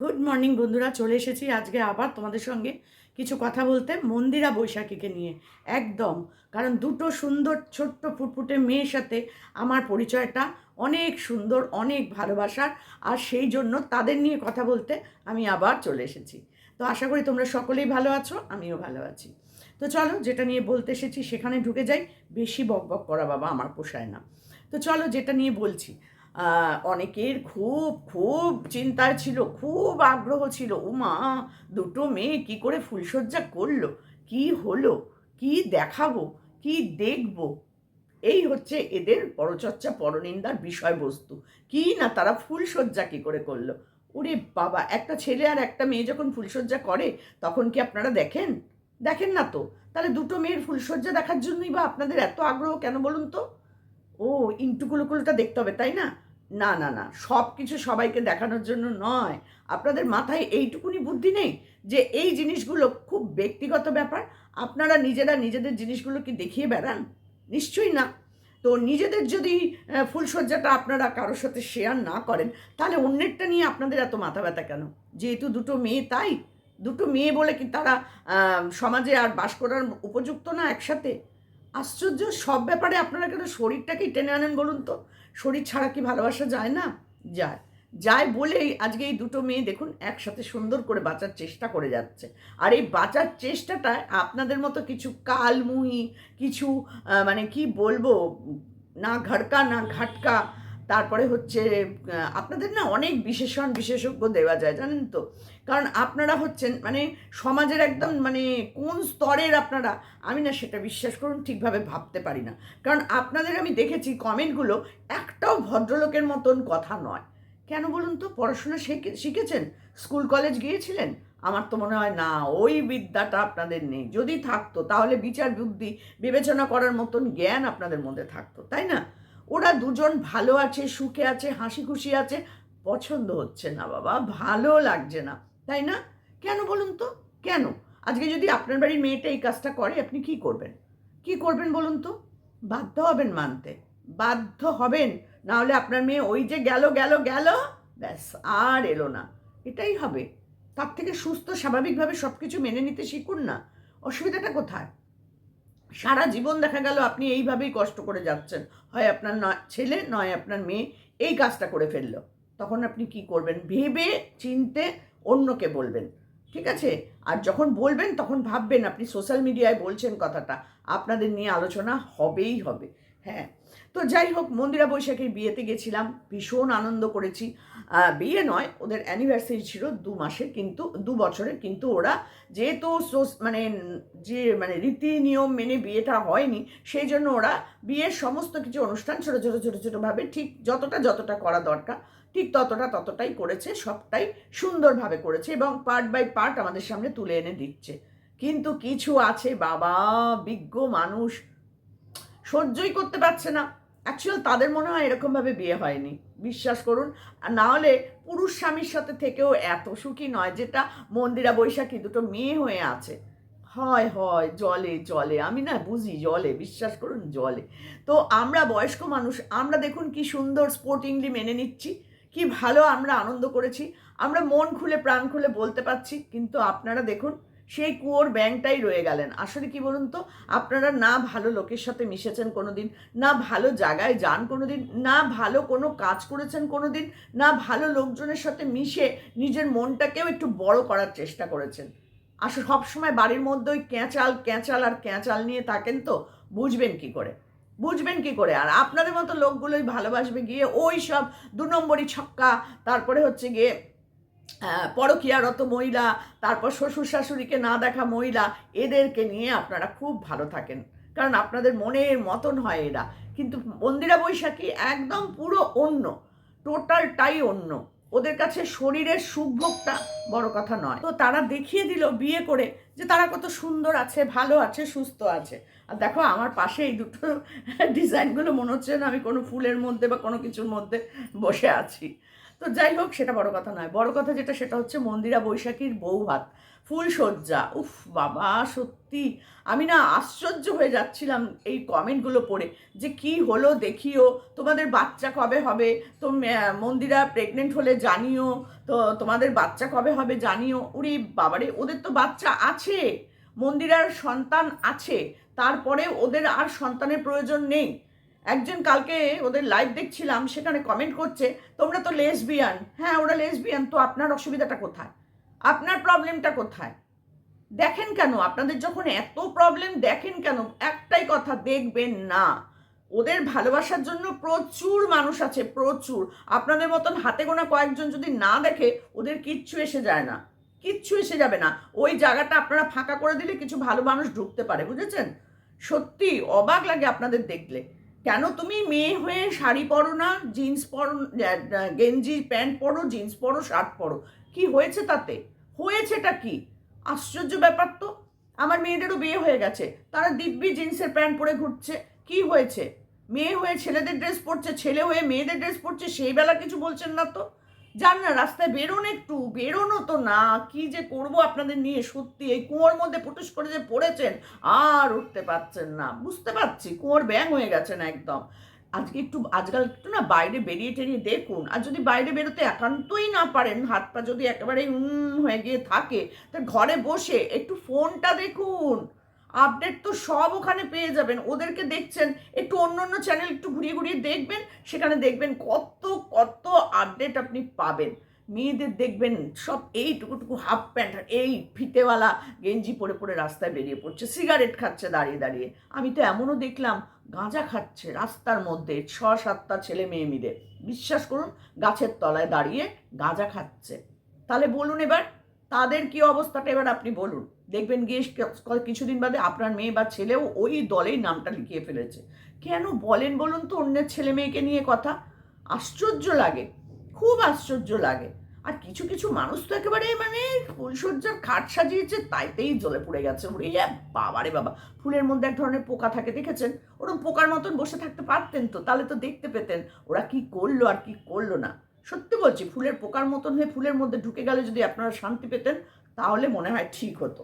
Good morning বন্ধুরা, চলে এসেছি আজকে আবার তোমাদের সঙ্গে কিছু কথা বলতে মন্দিরা বৈশাখীকে নিয়ে। একদম, কারণ দুটো সুন্দর ছোট্ট ফুটফুটে মেয়ের সাথে আমার পরিচয়টা অনেক সুন্দর, অনেক ভালোবাসার, আর সেই জন্য তাদের নিয়ে কথা বলতে আমি আবার চলে এসেছি। তো আশা করি তোমরা সকলেই ভালো আছো, আমিও ভালো আছি। তো চলো, যেটা নিয়ে বলতে এসেছি সেখানে ঢুকে যাই, বেশি বক বক করা বাবা আমার পোষায় না। তো চলো, যেটা নিয়ে বলছি অনেকের খুব খুব চিন্তায় ছিল, খুব আগ্রহ ছিল, উমা, দুটো মেয়ে কি করে ফুলসজ্জা করল? কি হলো? কি দেখাবো? কি দেখব? এই হচ্ছে এদের পরচর্চা, পরনিন্দার বিষয়বস্তু। কি না তারা ফুলসজ্জা কি করে করল? ওরে বাবা, একটা ছেলে আর একটা মেয়ে যখন ফুলসজ্জা করে, তখন কি আপনারা দেখেন? দেখেন না তো? তাহলে দুটো মেয়ের ফুলসজ্জা দেখার জন্যই বা আপনাদের এত আগ্রহ কেন বলুন তো? ও, ইন্টুকুলুকুলটা দেখতে হবে, তাই না? না না না সব কিছু সবাইকে দেখানোর জন্য নয়। আপনাদের মাথায় এইটুকুনি বুদ্ধি নেই যে এই জিনিসগুলো খুব ব্যক্তিগত ব্যাপার? আপনারা নিজেরা নিজেদের জিনিসগুলো কি দেখিয়ে বেড়ান? নিশ্চয়ই না। তো নিজেদের যদি ফুলসজ্জাটা আপনারা কারোর সাথে শেয়ার না করেন, তাহলে অন্যেরটা নিয়ে আপনাদের এত মাথা ব্যথা কেন? যেহেতু দুটো মেয়ে, তাই? দুটো মেয়ে বলে কি তারা সমাজে আর বাস করার উপযুক্ত না একসাথে? আশ্চর্য, সব ব্যাপারে আপনারা কেন শরীরটাকেই টেনে আনেন বলুন তো? শরীর ছাড়া কি ভালোবাসা যায় না? যায়। যায় বলেই আজকে এই দুটো মেয়ে দেখুন একসাথে সুন্দর করে বাঁচার চেষ্টা করে যাচ্ছে। আর এই বাঁচার চেষ্টাটায় আপনাদের মতো কিছু কালমুহি, কিছু মানে কি বলব, না ঘাড়কা না ঘাটকা তারপরে হচ্ছে আপনাদের না অনেক বিশেষণ বিশেষজ্ঞ দেওয়া যায়, জানেন তো? কারণ আপনারা হচ্ছেন মানে সমাজের একদম মানে কোন স্তরের আপনারা, আমি না সেটা বিশ্বাস করুন ঠিকভাবে ভাবতে পারি না। কারণ আপনাদের আমি দেখেছি কমেন্টগুলো একটাও ভদ্রলোকের মতন কথা নয়। কেন বলুন তো? পড়াশোনা শিখে, শিখেছেন? স্কুল, কলেজ গিয়েছিলেন? আমার তো মনে হয় না, ওই বিদ্যাটা আপনাদের নেই। যদি থাকতো, তাহলে বিচার, বুদ্ধি, বিবেচনা করার মতন জ্ঞান আপনাদের মধ্যে থাকতো, তাই না? ওরা দুজন ভালো আছে, সুখে আছে হাসি খুশি আছে। পছন্দ হচ্ছে না বাবা, ভালো লাগছে না, তাই না? কেন বলুন তো? কেন? আজকে যদি আপনার বাড়ির মেয়েটা এই কাজটা করে, আপনি কি করবেন? কি করবেন বলুন তো? বাধ্য হবেন মানতে, বাধ্য হবেন। না হলে আপনার মেয়ে ওই যে গেল গেল গেল, ব্যাস, আর এলো না। এটাই হবে। তার থেকে সুস্থ, স্বাভাবিকভাবে সব কিছু মেনে নিতে শিখুন না। অসুবিধাটা কোথায়? সারা জীবন দেখা গেল আপনি এইভাবেই কষ্ট করে যাচ্ছেন। হয় আপনার ছেলে নয় আপনার মেয়ে এই কাজটা করে ফেলল। তখন আপনি কি করবেন? ভেবে চিনতে অন্যকে বলবেন, ঠিক আছে? আর যখন বলবেন, তখন ভাববেন আপনি সোশ্যাল মিডিয়ায় বলছেন কথাটা। আপনাদের নিয়ে আলোচনা হবেই হবে। হ্যাঁ তো যাই হোক, মন্দিরা বৈশাখীর বিয়েতে গেছিলাম, ভীষণ আনন্দ করেছি। বিয়ে নয়, ওদের অ্যানিভার্সারি ছিল দু মাসের কিন্তু, দু বছরের কিন্তু ওরা যেহেতু মানে যে মানে রীতি নিয়ম মেনে বিয়েটা হয়নি, সেই জন্য ওরা বিয়ের সমস্ত কিছু অনুষ্ঠান ছোটো ছোটো ছোটো ছোটোভাবে ঠিক যতটা যতটা করা দরকার, ঠিক ততটা, ততটাই করেছে, সবটাই সুন্দরভাবে করেছে এবং পার্ট বাই পার্ট আমাদের সামনে তুলে এনে দিচ্ছে। কিন্তু কিছু আছে, বাবা, বিজ্ঞ মানুষ, সহ্যই করতে পারছে না। অ্যাকচুয়াল তাদের মনে হয় এরকমভাবে বিয়ে হয়নি। বিশ্বাস করুন। না হলে পুরুষ স্বামীর সাথে থেকেও এত সুখী নয়, যেটা মন্দিরা বৈশাখী দুটো মেয়ে হয়ে আছে। হয় হয়, জলে জলে। আমি না বুঝি, জলে, বিশ্বাস করুন, জলে। তো আমরা বয়স্ক মানুষ, আমরা দেখুন কি সুন্দর স্পোর্টিংলি মেনে নিচ্ছি, কি ভালো আমরা আনন্দ করেছি। আমরা মন খুলে, প্রাণ খুলে বলতে পারছি, কিন্তু আপনারা দেখুন সেই কুয়োর ব্যাংকটাই রয়ে গেলেন। আসলে কি বলুন তো? আপনারা না ভালো লোকের সাথে মিশেছেন কোনোদিন, না ভালো জায়গায় যান কোনো দিন না ভালো কোনো কাজ করেছেন কোনো দিন না ভালো লোকজনের সাথে মিশে নিজের মনটাকেও একটু বড় করার চেষ্টা করেছেন। আসলে সবসময় বাড়ির মধ্যে ওই ক্যাঁচাল ক্যাঁচাল আর ক্যাঁচাল নিয়ে থাকেন তো, বুঝবেন কি করে? বুঝবেন কি করে? আর আপনাদের মতো লোকগুলোই ভালোবাসবে গিয়ে ওই সব দু নম্বরই ছক্কা, তারপরে হচ্ছে গিয়ে পরকীয়ারত মহিলা, তারপর শ্বশুর শাশুড়িকে না দেখা মহিলা, এদেরকে নিয়ে আপনারা খুব ভালো থাকেন। কারণ আপনাদের মনের মতন হয় এরা। কিন্তু মন্দিরা বৈশাখী একদম পুরো অন্য টোটালটাই অন্য। ওদের কাছে শরীরের সুখভোগটা বড় কথা নয়। তো তারা দেখিয়ে দিল বিয়ে করে যে তারা কত সুন্দর আছে, ভালো আছে, সুস্থ আছে। আর দেখো আমার পাশে এই দুটো ডিজাইনগুলো মনে হচ্ছে না আমি কোনো ফুলের মধ্যে বা কোনো কিছুর মধ্যে বসে আছি। তো যাই হোক, সেটা বড় কথা নয়। বড় কথা যেটা, সেটা হচ্ছে মন্দিরা বৈশাখীর বউ ভাত ফুলসজ্জা উফ বাবা, সত্যি। আমি না আশ্চর্য হয়ে যাচ্ছিলাম এই কমেন্টগুলো পড়ে যে কি হলো দেখিও। তোমাদের বাচ্চা কবে হবে? তো মন্দিরা প্রেগনেন্ট হলে জানিও। তো তোমাদের বাচ্চা কবে হবে জানিও। উরি বাবারে, ওদের তো বাচ্চা আছে। মন্দিরার সন্তান আছে। তারপরে ওদের আর সন্তানের প্রয়োজন নেই। একজন কালকে ওদের লাইভ দেখছিলাম, সেখানে কমেন্ট করছে, তোমরা তো লেসবিয়ান হ্যাঁ ওরা লেসবিয়ান তো আপনার অসুবিধাটা কোথায়? আপনার প্রবলেমটা কোথায়? দেখেন কেন? আপনাদের যখন এত প্রবলেম দেখেন কেন? একটাই কথা, দেখবেন না। ওদের ভালোবাসার জন্য প্রচুর মানুষ আছে, প্রচুর। আপনাদের মতন হাতে গোনা কয়েকজন যদি না দেখে, ওদের কিচ্ছু এসে যায় না। কিচ্ছু এসে যাবে না। ওই জায়গাটা আপনারা ফাঁকা করে দিলে কিছু ভালো মানুষ ঢুকতে পারে, বুঝেছেন? সত্যি অবাক লাগে আপনাদের দেখলে। কেন তুমি মেয়ে হয়ে শাড়ি পরো না? জিন্স পরো গেঞ্জি প্যান্ট পরো জিন্স পরো শার্ট পরো। কি হয়েছে তাতে? হয়েছেটা কি? আশ্চর্য ব্যাপার তো। আমার মেয়েদেরও বিয়ে হয়ে গেছে। তারা দিব্যি জিন্সের প্যান্ট পরে ঘুরছে। কি হয়েছে? মেয়ে হয়ে ছেলেদের ড্রেস পরছে, ছেলে হয়ে মেয়েদের ড্রেস পরছে, সেই বেলা কিছু বলছেন না তো? যান না, রাস্তায় বেরোন একটু, বেরোনো তো না, কি যে করব আপনাদের নিয়ে? সত্যি, এই কুয়োর মধ্যে পুটুস করে যে পড়েছেন, আর উঠতে পারছেন না। বুঝতে পারছি, কুয়োর ব্যাং হয়ে গেছেন একদম। আজকে একটু, আজকাল একটু না বাইরে বেরিয়ে টেরিয়ে দেখুন, আর যদি বাইরে বেরোতে একান্তই না পারেন, হাত পা যদি একেবারে হয়ে গিয়ে থাকে, তা ঘরে বসে একটু ফোনটা দেখুন। আপডেট তো সব ওখানে পেয়ে যাবেন। ওদেরকে দেখছেন, একটু অন্য অন্য চ্যানেল একটু ঘুরিয়ে ঘুরিয়ে দেখবেন, সেখানে দেখবেন কত কত আপডেট আপনি পাবেন। মেয়েদের দেখবেন সব এই টুকুটুকু হাফ প্যান্ট এই ফিতেওয়ালা গেঞ্জি পরে পরে রাস্তায় বেরিয়ে পড়ছে সিগারেট খাচ্ছে দাঁড়িয়ে দাঁড়িয়ে। আমি তো এমনও দেখলাম, গাঁজা খাচ্ছে রাস্তার মধ্যে ছ সাতটা ছেলে মেয়ে মিলে। বিশ্বাস করুন, গাছের তলায় দাঁড়িয়ে গাঁজা খাচ্ছে। তাহলে বলুন এবার তাদের কি অবস্থাটা এবার আপনি বলুন। দেখবেন গিয়ে কিছুদিন বাদে আপনার মেয়ে বা ছেলেও ওই দলেই নামটা লিখিয়ে ফেলেছে। কেন বলেন বলুন তো অন্যের ছেলে মেয়েকে নিয়ে কথা? আশ্চর্য লাগে, খুব আশ্চর্য লাগে। আর কিছু কিছু মানুষ তো একেবারে মানে ফুলসজ্জার খাট সাজিয়েছে, তাইতেই জলে পড়ে গেছে। ওরে বাবারে বাবা, ফুলের মধ্যে এক ধরনের পোকা থাকে, দেখেছেন? ওরকম পোকার মতন বসে থাকতে পারতেন তো, তাহলে তো দেখতে পেতেন। ওরা কি করল আর কি করল না? সত্যি বলছি, ফুলের পোকার মতন হয়ে ফুলের মধ্যে ঢুকে গেলে যদি আপনারা শান্তি পেতেন, তাহলে মনে হয় ঠিক হতো।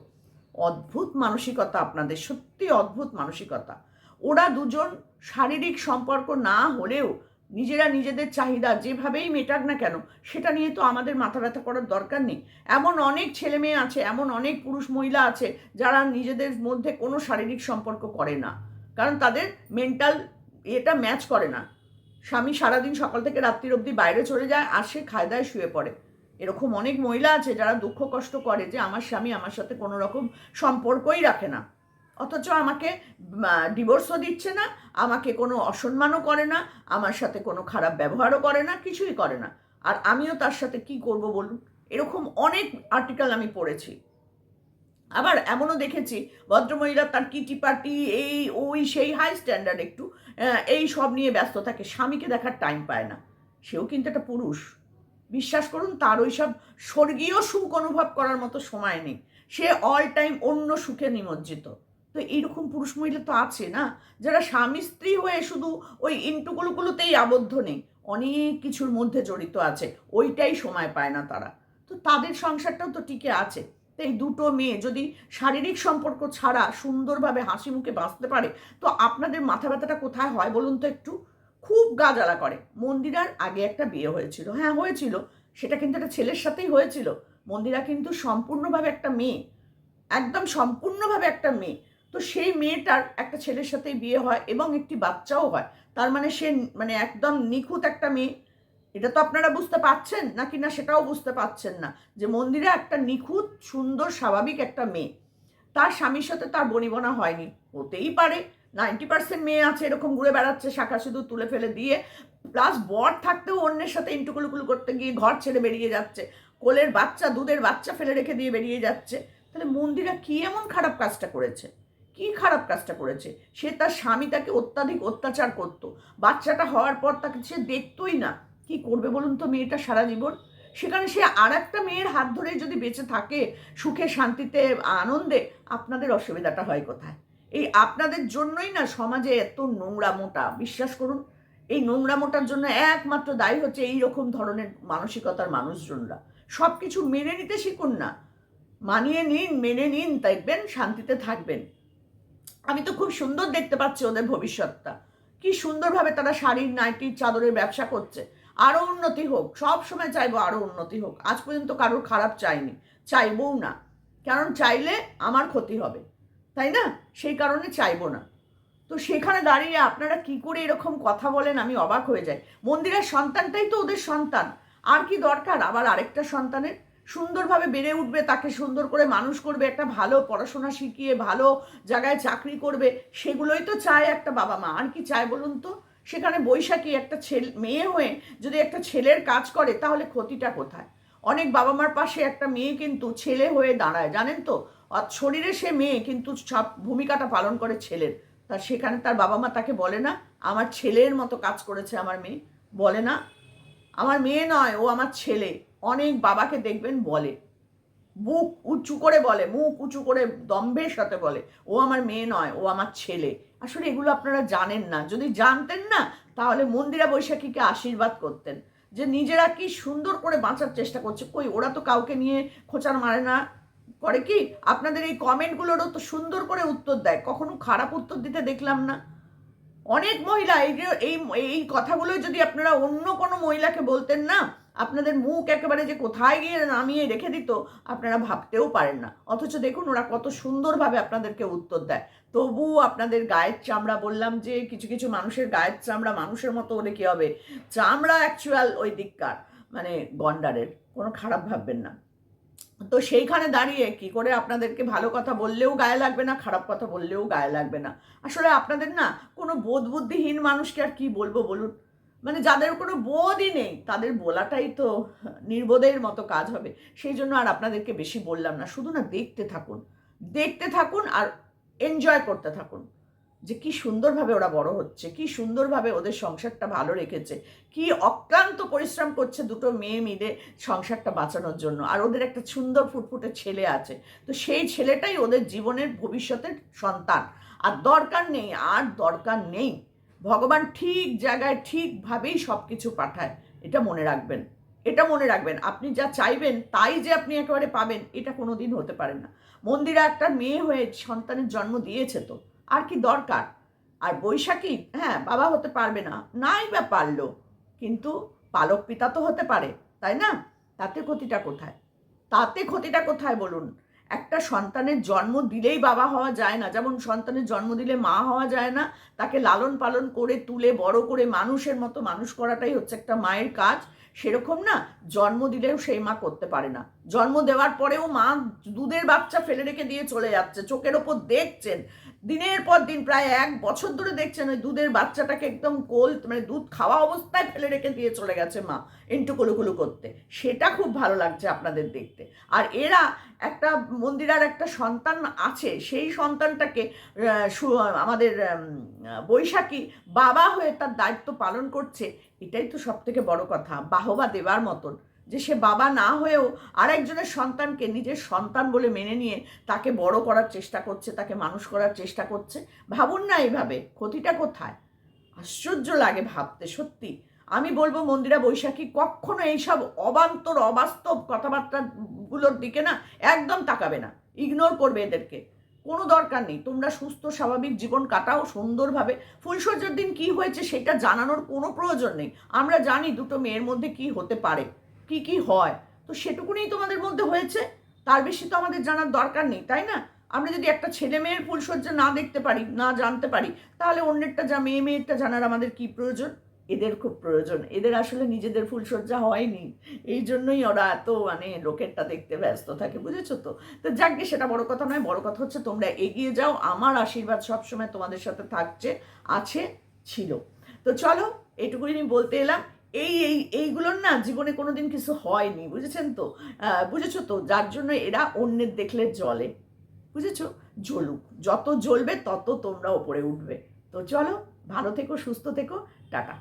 অদ্ভুত মানসিকতা আপনাদের, সত্যি অদ্ভুত মানসিকতা। ওরা দুজন শারীরিক সম্পর্ক না হলেও নিজেরা নিজেদের চাহিদা যেভাবেই মেটাক না কেন, সেটা নিয়ে তো আমাদের মাথা ব্যথা করার দরকার নেই। এমন অনেক ছেলে মেয়ে আছে, এমন অনেক পুরুষ মহিলা আছে, যারা নিজেদের মধ্যে কোনো শারীরিক সম্পর্ক করে না। কারণ তাদের মেন্টাল এটা ম্যাচ করে না। স্বামী সারাদিন সকাল থেকে রাত্রির অবধি বাইরে চলে যায় আসে খায় দায় শুয়ে পড়ে। এরকম অনেক মহিলা আছে যারা দুঃখ কষ্ট করে যে আমার স্বামী আমার সাথে কোনো রকম সম্পর্কই রাখে না। অথচ আমাকে ডিভোর্সও দিচ্ছে না, আমাকে কোনো অসম্মানও করে না, আমার সাথে কোনো খারাপ ব্যবহারও করে না, কিছুই করে না। আর আমিও তার সাথে কি করব বলুন? এরকম অনেক আর্টিকেল আমি পড়েছি। আবার এমনও দেখেছি, ভদ্রমহিলা তার কিটি পার্টি এই, ওই, সেই হাই স্ট্যান্ডার্ড একটু এই সব নিয়ে ব্যস্ত থাকে, স্বামীকে দেখার টাইম পায় না। সেও কিন্তু একটা পুরুষ। বিশ্বাস করুন, তার ওই সব স্বর্গীয় সুখ অনুভব করার মতো সময় নেই। সে অল টাইম অন্য সুখে নিমজ্জিত। তো এইরকম পুরুষ মহিলা তো আছে না? যারা স্বামী স্ত্রী হয়ে শুধু ওই ইন্টুগুলোগুলোতেই আবদ্ধ নেই, অনেক কিছুর মধ্যে জড়িত আছে, ওইটাই সময় পায় না তারা। তো তাদের সংসারটাও তো টিকে আছে। এই দুটো মেয়ে যদি শারীরিক সম্পর্ক ছাড়া সুন্দরভাবে হাসি মুখে বাঁচতে পারে, তো আপনাদের মাথা ব্যথাটা কোথায় হয় বলুন তো একটু? খুব গা জ্বালা করে। মন্দিরার আগে একটা বিয়ে হয়েছিল। হ্যাঁ হয়েছিল। সেটা কিন্তু একটা ছেলের সাথেই হয়েছিল। মন্দিরা কিন্তু সম্পূর্ণভাবে একটা মেয়ে। একদম সম্পূর্ণভাবে একটা মেয়ে। তো সেই মেয়েটার একটা ছেলের সাথেই বিয়ে হয় এবং একটি বাচ্চাও হয়। তার মানে সে মানে একদম নিখুঁত একটা মেয়ে। এটা তো আপনারা বুঝতে পারছেন নাকি না সেটাও বুঝতে পারছেন না? যে মন্দিরে একটা নিখুঁত, সুন্দর, স্বাভাবিক একটা মেয়ে, তার স্বামীর সাথে তার বনিবনা হয়নি। হতেই পারে, নাইনটি পার্সেন্ট মেয়ে আছে, এরকম ঘুরে বেড়াচ্ছে, শাখা সিঁদুর তুলে ফেলে দিয়ে, প্লাস বর থাকতেও অন্যের সাথে ইন্টুকুলুকুল করতে গিয়ে ঘর ছেড়ে বেরিয়ে যাচ্ছে, কোলের বাচ্চা, দুধের বাচ্চা ফেলে রেখে দিয়ে বেরিয়ে যাচ্ছে। তাহলে মন্দিরা কি এমন খারাপ কাজটা করেছে? কি খারাপ কাজটা করেছে? সে তার স্বামী তাকে অত্যাধিক অত্যাচার করতো, বাচ্চাটা হওয়ার পর তাকে সে দেখতোই না। কি করবে বলুন তো মেয়েটা সারা জীবন? সেখানে সে আর একটা মেয়ের হাত ধরে যদি বেঁচে থাকে, সুখে, শান্তিতে, আনন্দে, আপনাদের অসুবিধাটা হয় কোথায়? এই আপনাদের জন্যই না সমাজে এত নোংরামোটা বিশ্বাস করুন। এই নোংরামোটার জন্য একমাত্র দায়ী হচ্ছে এই রকম ধরনের মানসিকতার মানুষজনরা। সব কিছু মেনে নিতে শিখুন না। মানিয়ে নিন, মেনে নিন, দেখবেন, শান্তিতে থাকবেন। আমি তো খুব সুন্দর দেখতে পাচ্ছি ওদের ভবিষ্যৎটা। কি সুন্দরভাবে তারা শাড়ির নাইটির চাদরের ব্যবসা করছে। আরও উন্নতি হোক, সব সময় চাইব আরও উন্নতি হোক। আজ পর্যন্ত কারোর খারাপ চাইনি, চাইবও না। কারণ চাইলে আমার ক্ষতি হবে, তাই না? সেই কারণে চাইব না। তো সেখানে দাঁড়িয়ে আপনারা কি করে এরকম কথা বলেন আমি অবাক হয়ে যাই। মন্দিরের সন্তানটাই তো ওদের সন্তান। আর কি দরকার? আবার আরেকটা সন্তানের? সুন্দরভাবে বেড়ে উঠবে, তাকে সুন্দর করে মানুষ করবে, একটা ভালো পড়াশোনা শিখিয়ে, ভালো জায়গায় চাকরি করবে, সেগুলোই তো চায় একটা বাবা মা। আর কি চায় বলুন তো? সেখানে বৈশাখী একটা ছেলে, মেয়ে হয়ে যদি একটা ছেলের কাজ করে, তাহলে ক্ষতিটা কোথায়? অনেক বাবা মার পাশে একটা মেয়ে কিন্তু ছেলে হয়ে দাঁড়ায়, জানেন তো? শরীরে সে মেয়ে কিন্তু সব ভূমিকাটা পালন করে ছেলের। তার সেখানে তার বাবা মা তাকে বলে না, আমার ছেলের মতো কাজ করেছে আমার মেয়ে। বলে না, আমার মেয়ে নয়, ও আমার ছেলে। অনেক বাবাকে দেখবেন বলে। বুক উঁচু করে বলে, মুখ উঁচু করে দম্ভের সাথে বলে, ও আমার মেয়ে নয়, ও আমার ছেলে। আসলে এগুলো আপনারা জানেন না। যদি জানতেন না, তাহলে মন্দিরা বৈশাখীকে আশীর্বাদ করতেন। যে নিজেরা কি সুন্দর করে বাঁচার চেষ্টা করছে, কই ওরা তো কাউকে নিয়ে খোঁচার মারে না। করে কি? আপনাদের এই কমেন্টগুলোরও তো সুন্দর করে উত্তর দেয়। কখনো খারাপ উত্তর দিতে দেখলাম না। অনেক মহিলা এই এই কথাগুলো যদি আপনারা অন্য কোনো মহিলাকে বলতেন না আপনাদের মুখ একেবারে যে কোথায় গিয়ে নামিয়ে রেখে দিত, আপনারা ভাবতেও পারেন না। অথচ দেখুন, ওরা কত সুন্দরভাবে আপনাদেরকে উত্তর দেয়। তবুও আপনাদের গায়ের চামড়া বললাম যে, কিছু কিছু মানুষের গায়ের চামড়া মানুষের মতো হলে কী হবে? চামড়া অ্যাকচুয়াল ওই দিককার মানে গন্ডারের, কোনো খারাপ ভাববেন না। তো সেইখানে দাঁড়িয়ে কি করে আপনাদেরকে ভালো কথা বললেও গায়ে লাগবে না, খারাপ কথা বললেও গায়ে লাগবে না। আসলে আপনাদের না কোনো বোধ বুদ্ধিহীন মানুষকে আর কি বলব বলুন? মানে যাদের কোনো বোধই নেই, তাদের বলাটাই তো নির্বোধের মতো কাজ হবে। সেই জন্য আর আপনাদেরকে বেশি বললাম না, শুধু না দেখতে থাকুন। দেখতে থাকুন আর এনজয় করতে থাকুন। যে কি সুন্দরভাবে ওরা বড় হচ্ছে, কি সুন্দরভাবে ওদের সংসারটা ভালো রেখেছে, কি অক্লান্ত পরিশ্রম করছে দুটো মেয়ে মিলে সংসারটা বাঁচানোর জন্য। আর ওদের একটা সুন্দর ফুটফুটে ছেলে আছে, তো সেই ছেলেটাই ওদের জীবনের ভবিষ্যতের সন্তান। আর দরকার নেই, আর দরকার নেই ভগবান ঠিক জায়গায় ঠিকভাবেই সব কিছু পাঠায়, এটা মনে রাখবেন। এটা মনে রাখবেন, আপনি যা চাইবেন তাই যে আপনি একেবারে পাবেন, এটা কোনো দিন হতে পারে না। মন্দিরে একটা মেয়ে হয়ে সন্তানের জন্ম দিয়েছে তো, আর কি দরকার? আর বৈশাখী হ্যাঁ বাবা হতে পারবে না, নাই বা পারল, কিন্তু পালক পিতা তো হতে পারে, তাই না? তাতে ক্ষতিটা কোথায়? তাতে ক্ষতিটা কোথায় বলুন? একটা সন্তানের জন্ম দিলেই বাবা হওয়া যায় না। যেমন সন্তানের জন্ম দিলে মা হওয়া যায় না, তাকে লালন পালন করে, তুলে, বড় করে মানুষের মতো মানুষ করাটাই হচ্ছে একটা মায়ের কাজ। সেরকম না, জন্ম দিলেও সেই মা করতে পারে না। জন্ম দেওয়ার পরেও মা দুধের বাচ্চা ফেলে রেখে দিয়ে চলে যাচ্ছে, চোখের ওপর দেখছেন। দিনের পর দিন, প্রায় এক বছর ধরে দেখছেন ওই দুধের বাচ্চাটাকে একদম কোল মানে দুধ খাওয়া অবস্থায় ফেলে রেখে দিয়ে চলে গেছে মা একটু কুলুকুলু করতে। সেটা খুব ভালো লাগছে আপনাদের দেখতে। আর এরা একটা মন্দিরার একটা সন্তান আছে, সেই সন্তানটাকে আমাদের বৈশাখী বাবা হয়ে তার দায়িত্ব পালন করছে, এটাই তো সব থেকে বড় কথা, বাহবা দেবার মতন। যে সে বাবা না হয়েও আরেকজনের সন্তানকে নিজের সন্তান বলে মেনে নিয়ে তাকে বড় করার চেষ্টা করছে, তাকে মানুষ করার চেষ্টা করছে। ভাবুন না এইভাবে, ক্ষতিটা কোথায়? আশ্চর্য লাগে ভাবতে, সত্যি। আমি বলব মন্দিরা বৈশাখী কখনো এইসব অবান্তর, অবাস্তব কথাবার্তাগুলোর দিকে না একদম তাকাবে না। ইগনোর করবে এদেরকে। কোনো দরকার নেই। তোমরা সুস্থ, স্বাভাবিক জীবন কাটাও সুন্দরভাবে। ফুলসজ্জার দিন কি হয়েছে সেটা জানানোর কোনো প্রয়োজন নেই। আমরা জানি দুটো মেয়ের মধ্যে কি হতে পারে। কি কি হয়? তো সেটুকুনি তোমাদের মধ্যে হয়েছে। তার বেশি তো আমাদের জানার দরকার নেই, তাই না? আমরা যদি একটা ছেলে মেয়ের ফুলসজ্জা না দেখতে পারি, না জানতে পারি, তাহলে অন্যেরটা যা, মেয়ে মেয়েরটা জানার আমাদের কি প্রয়োজন? এদের খুব প্রয়োজন। এদের আসলে নিজেদের ফুলসজ্জা হয়নি। এই জন্যই ওরা এত মানে লোকেরটা দেখতে ব্যস্ত থাকে, বুঝেছ তো? তো যাকে সেটা বড় কথা নয়, বড় কথা হচ্ছে তোমরা এগিয়ে যাও। আমার আশীর্বাদ সবসময় তোমাদের সাথে থাকছে, আছে, ছিল। তো চলো, এটুকুই বলতে এলাম। এই এই, এইগুলোর না জীবনে কোনো দিন কিছু হয়নি, বুঝেছেন তো? বুঝেছ তো? যার জন্য এরা অন্যের দেখলে জলে বুঝেছ? জ্বলুক। যত জ্বলবে তত তোমরা ওপরে উঠবে। তো চলো, ভালো থেকো, সুস্থ থেকো, টাটা।